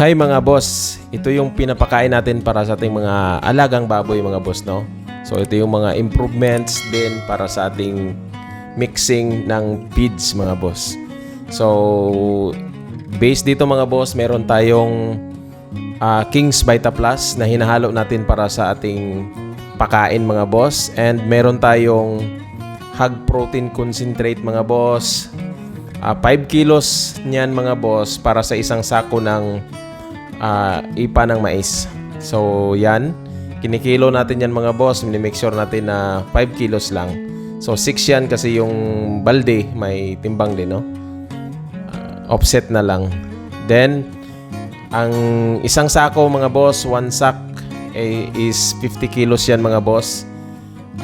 Hi mga boss, ito yung pinapakain natin para sa ating mga alagang baboy mga boss no. So ito yung mga improvements din para sa ating mixing ng feeds mga boss. So based dito mga boss, meron tayong ah, King's Vita Plus na hinahalo natin para sa ating pakain mga boss and meron tayong Hog Protein Concentrate mga boss. Ah, 5 kilos niyan mga boss para sa isang sako ng ah, ipa ng mais. So, yan. Kinikilo natin yan mga boss. Minimake sure natin na 5 kilos lang. So, 6 yan kasi yung balde may timbang din, no? Ah, offset na lang. Then, ang isang sako mga boss, one sack eh, is 50 kilos yan mga boss.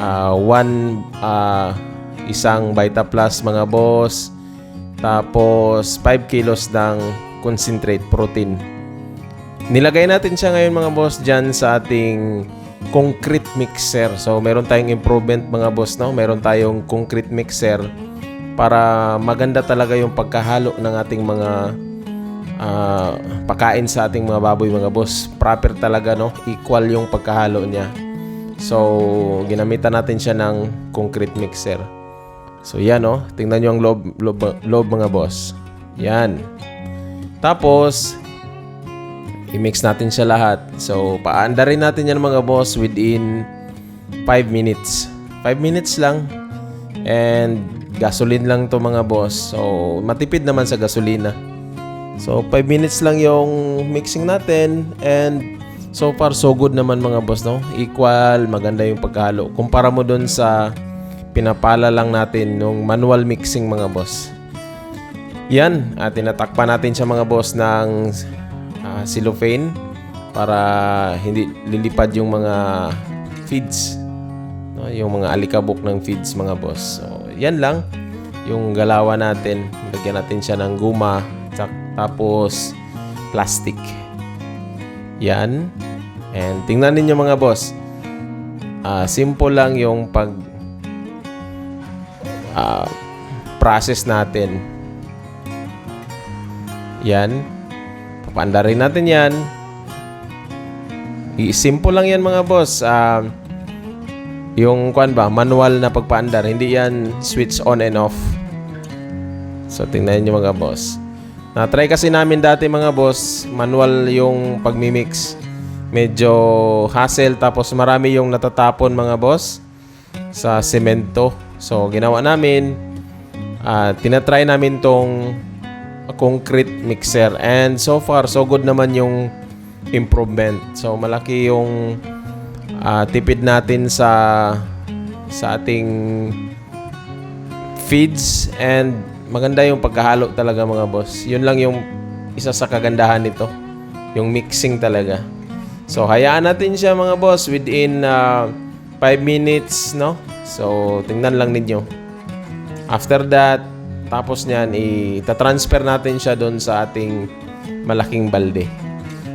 Ah, one ah, isang Vita Plus mga boss. Tapos 5 kilos ng concentrate protein. Nilagay natin siya ngayon mga boss dyan sa ating concrete mixer. So meron tayong improvement mga boss no. Meron tayong concrete mixer para maganda talaga yung pagkahalo ng ating mga ah, pakain sa ating mga baboy mga boss. Proper talaga no. Equal yung pagkahalo niya. So ginamitan natin siya ng concrete mixer. So yan oh, tingnan nyo ang loob, loob, loob mga boss. Yan. Tapos, i-mix natin siya lahat. So, paandarin natin yan mga boss within 5 minutes. 5 minutes lang. And gasoline lang to mga boss. So, matipid naman sa gasolina. So, 5 minutes lang yung mixing natin. And so far, so good naman mga boss, no? Equal, maganda yung pagkahalo. Kumpara mo dun sa pinapala lang natin yung manual mixing mga boss. Yan, at tinatakpan natin siya mga boss ng ah, cellophane para hindi lilipad yung mga feeds. No, yung mga alikabok ng feeds mga boss. So, yan lang yung galawan natin. Lagyan natin siya ng guma tapos plastic. Yan. And tingnan ninyo mga boss. Ah, simple lang yung pag ah, process natin. Yan. Papandarin natin yan. I- Simple lang yan mga boss. Ah, yung kwan ba, manual na pagpaandar. Hindi yan switch on and off. So, tingnan nyo mga boss. Na-try kasi namin dati mga boss, manual yung pagmimix. Medyo hassle tapos marami yung natatapon mga boss sa semento. So, ginawa namin, ah tinatry namin tong concrete mixer. And so far, so good naman yung improvement. So, malaki yung ah, tipid natin sa sa ating feeds and maganda yung pagkahalo talaga mga boss. Yun lang yung isa sa kagandahan nito. Yung mixing talaga. So, hayaan natin siya mga boss within 5 minutes, no? So, tingnan lang ninyo. After that, tapos niyan, itatransfer natin siya doon sa ating malaking balde.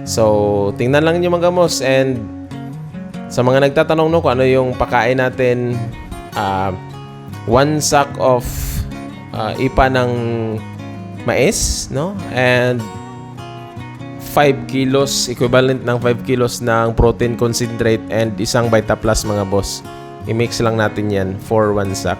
So, tingnan lang niyo mga boss and sa mga nagtatanong no kung ano yung pakain natin, ah, one sack of ah, ipa ng mais, no? And 5 kilos, equivalent ng 5 kilos ng protein concentrate and isang Vita Plus mga boss. I-mix lang natin yan for one sack.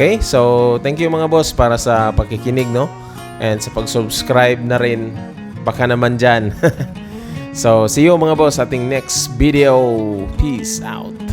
Okay? So, thank you mga boss para sa pakikinig, no? And sa pag-subscribe na rin. Baka naman dyan. so, see you mga boss sa ating next video. Peace out.